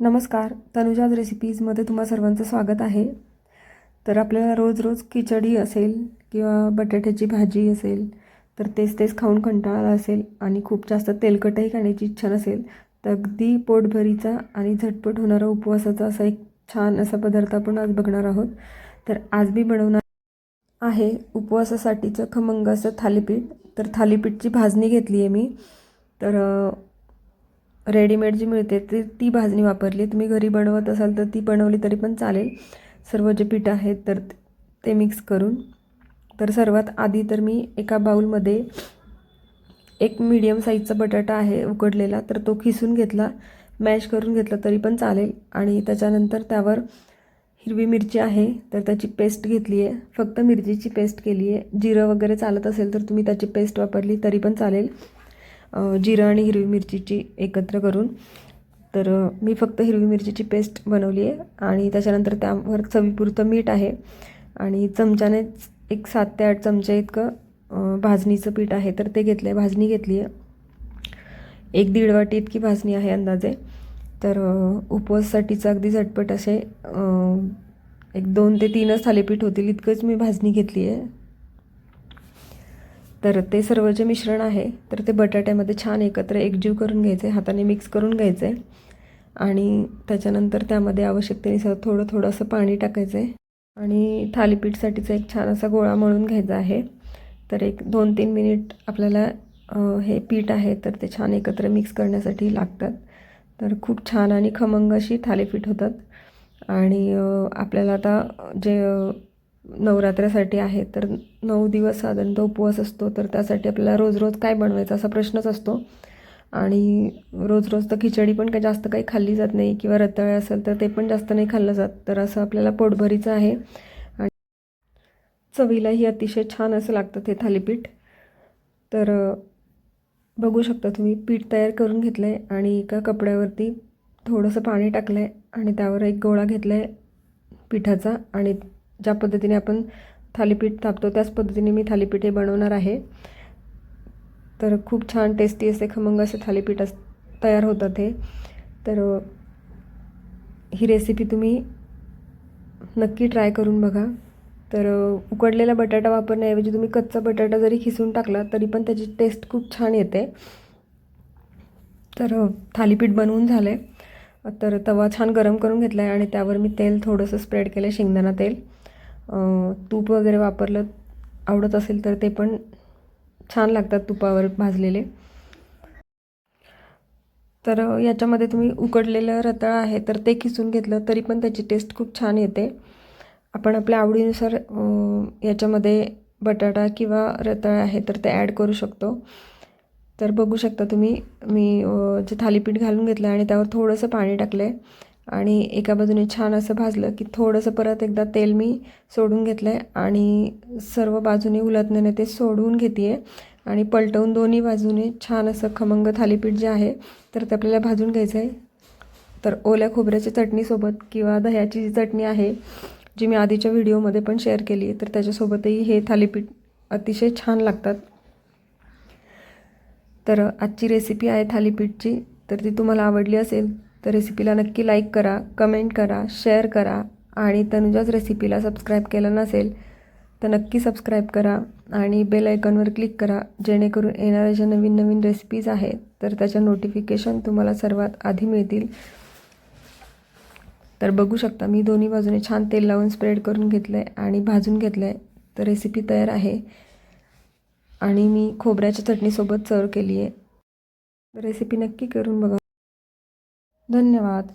नमस्कार तनुजाज रेसिपीजमध्ये तुम्हा सर्वांचं स्वागत आहे. तर आपल्याला रोज रोज खिचडी असेल किंवा बटाट्याची भाजी असेल तर तेच तेच खाऊन कंटाळा असेल आणि खूप जास्त तेलकटही खाण्याची इच्छा नसेल तर अगदी पोटभरीचा आणि झटपट होणारा उपवासाचा असा एक छान असा पदार्थ आपण आज बघणार आहोत. तर आज मी बनवणार आहे उपवासासाठीचं खमंग असं थालीपीठ. तर थालीपीठची भाजणी घेतली आहे मी. तर रेडीमेड जी मिळते ती ती भाजणी वापरली. तुम्ही घरी बनवत असाल तर ती बनवली तरी पण चालेल. सर्व जे पीठ आहेत तर ते मिक्स करून. तर सर्वात आधी तर मी एका बाऊलमध्ये एक मीडियम साईजचा बटाटा आहे उकडलेला. तर तो खिसून घेतला मॅश करून घेतला तरी पण चालेल. आणि त्याच्यानंतर त्यावर हिरवी मिरची आहे तर त्याची पेस्ट घेतली आहे. फक्त मिरचीची पेस्ट केली आहे. जिरं वगैरे चालत असेल तर तुम्ही त्याची पेस्ट वापरली तरी पण चालेल. जिरं आणि हिरवी मिरचीची एकत्र करून. तर मी फक्त हिरवी मिरचीची पेस्ट बनवली आहे आणि त्याच्यानंतर त्यावर चवीपुरतं मीठ आहे आणि चमच्यानेच एक सात ते आठ चमचे इतकं भाजणीचं पीठ आहे. तर ते घेतलं आहे भाजणी घेतली आहे. एक दीड वाटी इतकी भाजणी आहे अंदाजे. तर उपवाससाठीचं अगदी झटपट असे एक दोन ते तीनच थालीपीठ होतील इतकंच मी भाजणी घेतली आहे. तर ते सर्व जे मिश्रण आहे तर ते बटाट्यामध्ये छान एकत्र एकजीव करून घ्यायचे हाताने मिक्स करून घ्यायचे. आणि त्याच्यानंतर त्यामध्ये आवश्यकतेनुसार थोडं थोडं असं पाणी टाकायचं. आहे आणि थालीपीठसाठीचा एक छान असा गोळा मळून घ्यायचा आहे. तर एक दोन तीन मिनिट आपल्याला हे पीठ आहे तर ते छान एकत्र मिक्स करण्यासाठी लागतात. तर खूप छान आणि खमंग अशी थालीपीठ होतात. आणि आपल्याला आता जे नवरात्रासाठी आहे तर नऊ दिवस साधारणतः उपवास असतो तर त्यासाठी आपल्याला रोज रोज काय बनवायचं असा प्रश्नच असतो. आणि रोज रोज तर खिचडी पण काही जास्त काही खाल्ली जात नाही किंवा रताळे असेल तर ते पण जास्त नाही खाल्लं जात तर असं आपल्याला पोटभरीचं आहे. आणि चवीलाही अतिशय छान असं लागतं ते थालीपीठ. तर बघू शकता तुम्ही पीठ तयार करून घेतलं आहे आणि एका कपड्यावरती थोडंसं पाणी टाकलं आहे आणि त्यावर एक गोळा घेतला आहे पिठाचा आणि ज्या पद्धतीने आपण थालीपीठ थापतो त्याच पद्धतीने मी थालीपीठ हे बनवणार आहे. तर खूप छान टेस्टी असे खमंग असे थालीपीठ अस तयार होतात हे. तर ही रेसिपी तुम्ही नक्की ट्राय करून बघा. तर उकडलेला बटाटा वापरण्याऐवजी तुम्ही कच्चा बटाटा जरी खिसून टाकला तरी पण त्याची टेस्ट खूप छान येते. तर थालीपीठ बनवून झालं आहे तर तवा छान गरम करून घेतला आहे आणि त्यावर मी तेल थोडंसं स्प्रेड केलं आहे शेंगदाणा तेल. तूप वगैरे वापरलं आवडत असेल तर ते पण छान लागतात तुपावर भाजलेले. तर याच्यामध्ये तुम्ही उकडलेलं रताळ आहे तर ते खिसून घेतलं तरी पण त्याची टेस्ट खूप छान येते. आपण आपल्या आवडीनुसार याच्यामध्ये बटाटा किंवा रताळ आहे तर ते ॲड करू शकतो. तर बघू शकता तुम्ही मी जे थालीपीठ घालून घेतलं आणि त्यावर थोडंसं पाणी टाकलं आहे आणि एका बाजूने छान असं भाजलं की थोडंसं परत एकदा तेल मी सोडून घेतलं आहे आणि सर्व बाजूने उलटण्याने ते सोडवून घेते आहे आणि पलटवून दोन्ही बाजूने छान असं खमंग थालीपीठ जे आहे तर ते आपल्याला भाजून घ्यायचं आहे. तर ओल्या खोबऱ्याच्या चटणीसोबत किंवा दह्याची जी चटणी आहे जी मी आधीच्या व्हिडिओमध्ये पण शेअर केली आहे तर त्याच्यासोबतही हे थालीपीठ अतिशय छान लागतात. तर आजची रेसिपी आहे थालीपीठची तर ती तुम्हाला आवडली असेल तर रेसिपीला नक्की लाईक करा कमेंट करा शेअर करा आणि तनुजाच रेसिपीला सबस्क्राईब केलं नसेल तर नक्की सबस्क्राईब करा आणि बेल आयकॉनवर क्लिक करा. जेणेकरून येणाऱ्या ज्या नवीन नवीन रेसिपीज आहेत तर त्याच्या नोटिफिकेशन तुम्हाला सर्वात आधी मिळतील. तर बघू शकता मी दोन्ही बाजूने छान तेल लावून स्प्रेड करून घेतलं आहे आणि भाजून घेतलं आहे तर रेसिपी तयार आहे. आणि मी खोबऱ्याच्या चटणीसोबत सर्व केली आहे रेसिपी नक्की करून बघा. धन्यवाद.